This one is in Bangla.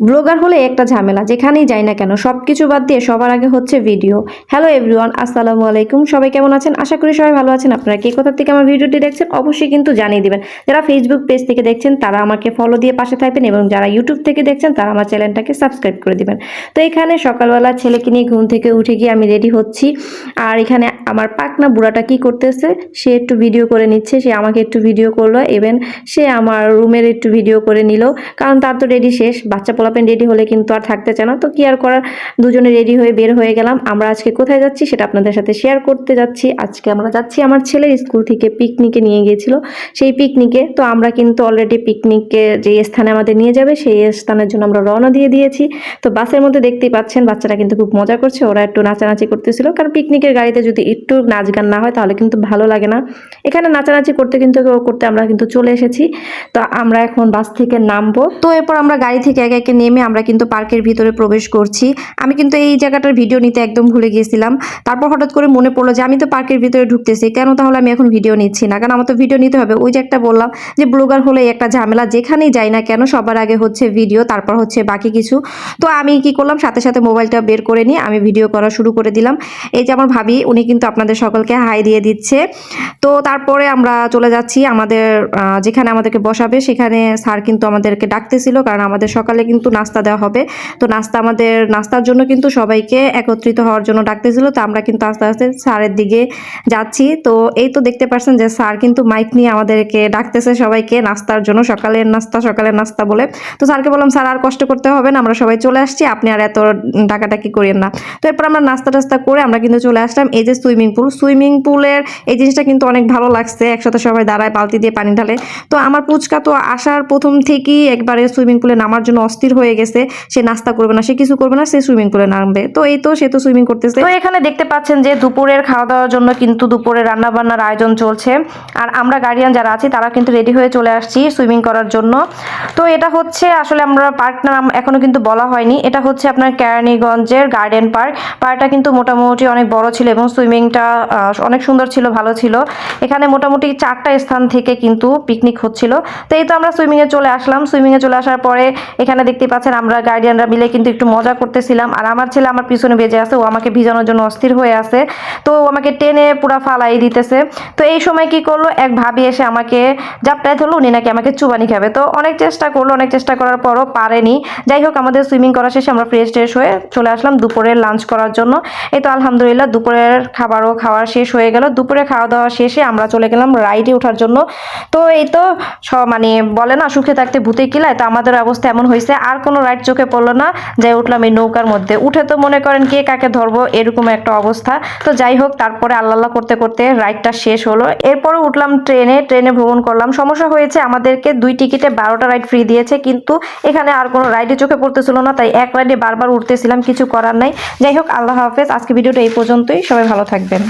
ব্লগার হলে একটা ঝামেলা, যেখানেই যাই না কেন সব কিছু বাদ দিয়ে সবার আগে হচ্ছে ভিডিও। হ্যালো এভরিওয়ান আসসালামু আলাইকুম। সবাই কেমন আছেন? আশা করি সবাই ভালো আছেন। আপনারা কে কোথা থেকে আমার ভিডিওটি দেখছেন, অবশ্যই কিন্তু জানিয়ে দিবেন। যারা ফেসবুক পেজ থেকে দেখছেন, তারা আমাকে ফলো দিয়ে পাশে থাকবেন এবং যারা ইউটিউব থেকে দেখছেন, তারা আমার চ্যানেলটাকে সাবস্ক্রাইব করে দিবেন। তো এখানে সকালবেলা ছেলেকে নিয়ে ঘুম থেকে উঠে গিয়ে আমি রেডি হচ্ছি। আর এখানে আমার পাকনা বুড়াটা কি করতেছে, সে একটু ভিডিও করে নিচ্ছে, সে আমাকে একটু ভিডিও করল। ইভেন সে আমার রুমের একটু ভিডিও করে নিল। কারণ তার তো রেডি শেষ, বাচ্চা পোলাপেন রেডি হলে কিন্তু আর থাকতে চায় না। তো কি আর করার? দুজনে রেডি হয়ে বের হয়ে গেলাম। আমরা আজকে কোথায় যাচ্ছি সেটা আপনাদের সাথে শেয়ার করতে যাচ্ছি। আজকে আমরা যাচ্ছি আমার ছেলের স্কুল থেকে পিকনিকে নিয়ে গিয়েছিল। সেই পিকনিকে তো আমরা কিন্তু অলরেডি পিকনিকে যে স্থানে আমাদের নিয়ে যাবে, সেই স্থানের জন্য আমরা রওনা দিয়ে দিয়েছি। তো বাসের মধ্যে দেখতেই পাচ্ছেন, বাচ্চারা কিন্তু খুব মজা করছে। ওরা একটু নাচানাচি করতেছিল। কারণ পিকনিকের গাড়িতে যদি একটু নাচ গান না হয়, তাহলে কিন্তু ভালো লাগে না। এখানে নাচানাচি করতে কিন্তু করতে আমরা কিন্তু চলে এসেছি। তো আমরা এখন বাস থেকে নামবো। তো এরপর আমরা গাড়ি থেকে একে একে নেমে আমরা কিন্তু পার্কের ভিতরে প্রবেশ করছি। আমি কিন্তু এই জায়গাটার ভিডিও নিতে একদম ভুলে গিয়েছিলাম তারপর হঠাৎ করে মনে পড়ল যে, আমি তো পার্কের ভিতরে ঢুকতেছি, কেন তাহলে আমি এখন ভিডিও নিচ্ছি না? কারণ আমার তো ভিডিও নিতে হবে। ওই যে একটা বললাম যে, ব্লগার হলে একটা ঝামেলা যেখানেই যাই না কেন, সবার আগে হচ্ছে ভিডিও, তারপর হচ্ছে বাকি কিছু। তো আমি কি করলাম, সাথে সাথে মোবাইলটা বের করে নিয়ে আমি ভিডিও করা শুরু করে দিলাম। এই যে আমার ভাবি, উনি কিন্তু আপনাদের সকলকে হাই দিয়ে দিচ্ছে। তো তারপরে আমরা চলে যাচ্ছি আমাদের যেখানে আমাদেরকে বসাবে, সেখানে স্যার কিন্তু আমাদেরকে ডাকতেছিল, কারণ আমাদের সকালে কিন্তু নাস্তা দেওয়া হবে। তো নাস্তা আমাদের, নাস্তার জন্য কিন্তু সবাইকে একত্রিত হওয়ার জন্য ডাকতেছিল। তো আমরা কিন্তু আস্তে আস্তে স্যারের দিকে যাচ্ছি। তো এই তো দেখতে পাচ্ছেন যে স্যার কিন্তু মাইক নিয়ে আমাদেরকে ডাকতেছে সবাইকে নাস্তার জন্য, সকালের নাস্তা সকালের নাস্তা বলে। তো স্যারকে বললাম, স্যার, আর কষ্ট করতে হবে না, আমরা সবাই চলে আসছি, আপনি আর এত ডাকাটাকি করেন না। তো এরপর আমরা নাস্তা টাস্তা করে আমরা কিন্তু চলে আসলাম এই যে সুইমিং পুল। সুইমিং পুলের এই জিনিসটা কিন্তু অনেক ভালো লাগছে। একসাথে সবাই দাঁড়ায়, বালতি দিয়ে পানি ঢালে। তো আমার পুচকা তো আসার প্রথম থেকেই একবারে সুইমিং পুলে নামার জন্য অস্থির হয়ে গেছে, সে নাস্তা করবে না, সে কিছু করবে না, সে সুইমিং পুলে নামবে। তো এই তো সে তো সুইমিং করতেছে। তো এখানে দেখতে পাচ্ছেন যে দুপুরের খাওয়া দাওয়ার জন্য কিন্তু দুপুরে রান্না বান্নার আয়োজন চলছে। আর আমরা গার্ডিয়ান যারা আছি তারা কিন্তু রেডি হয়ে চলে আসছি সুইমিং করার জন্য। তো এটা হচ্ছে আসলে আমরা পার্ক নাম এখনও কিন্তু বলা হয়নি। এটা হচ্ছে আপনার কেরানীগঞ্জের গার্ডেন পার্ক পার্কটা কিন্তু মোটামুটি অনেক বড় ছিল এবং সুইমিংটা অনেক সুন্দর ছিল, ভালো ছিল। এখানে মোটামুটি চারটা স্থান থেকে কিন্তু পিকনিক হচ্ছিল। তো এই তো আমরা সুইমিংয়ে চলে আসলাম। সুইমিংয়ে চলে আসার পরে এখানে দেখতে পাচ্ছেন, আমরা গার্ডিয়ানরা মিলে কিন্তু একটু মজা করতেছিলাম। আর আমার ছেলে আমার পিছনে বেজে আছে, ও আমাকে ভিজানোর জন্য অস্থির হয়ে আছে। তো ও আমাকে টেনে পুরা ফালাই দিতেছে। তো এই সময় কি করল? এক ভাবি এসে আমাকে জাপটায় ধরলো, উনি নাকি আমাকে চুবানি খাবে। তো অনেক চেষ্টা করল, অনেক চেষ্টা করার পরও পারেনি। যাই হোক, আমাদের সুইমিং করা শেষে আমরা ফ্রেশ ট্রেশ হয়ে চলে আসলাম দুপুরের লাঞ্চ করার জন্য। এই তো আলহামদুলিল্লাহ, দুপুরের খাবারও খাওয়া শেষ হয়ে গেল। দুপুরে খাওয়া দাওয়া শেষে আমরা চলে গেলাম রাইডে ওঠার জন্য। তো এই তো মানে বলে না, সুখে থাকতে ভূতে কিলায়, তো আমাদের অবস্থা এমন হয়েছে। আর কোনো রাইড চোখে পড়ল না। যাই উঠলাম এই নৌকার মধ্যে। উঠে তো মনে করেন কে কাকে ধরবো, এরকম একটা অবস্থা। তো যাই হোক, তারপরে আল্লাহ করতে করতে রাইডটা শেষ হলো। এরপরে উঠলাম ট্রেনে ট্রেনে ভ্রমণ করলাম। সমস্যা হয়েছে, আমাদেরকে দুই টিকিটে বারোটা রাইড ফ্রি দিয়েছে, কিন্তু এখানে আর কোনো রাইডে চোখে পড়তেছিল না, তাই এক রাইডে বারবার উঠতেছিলাম, কিছু করার নাই। যাই হোক, আল্লাহ হাফেজ। আজকে ভিডিওটা এই পর্যন্তই। সবাই ভালো থাকবেন।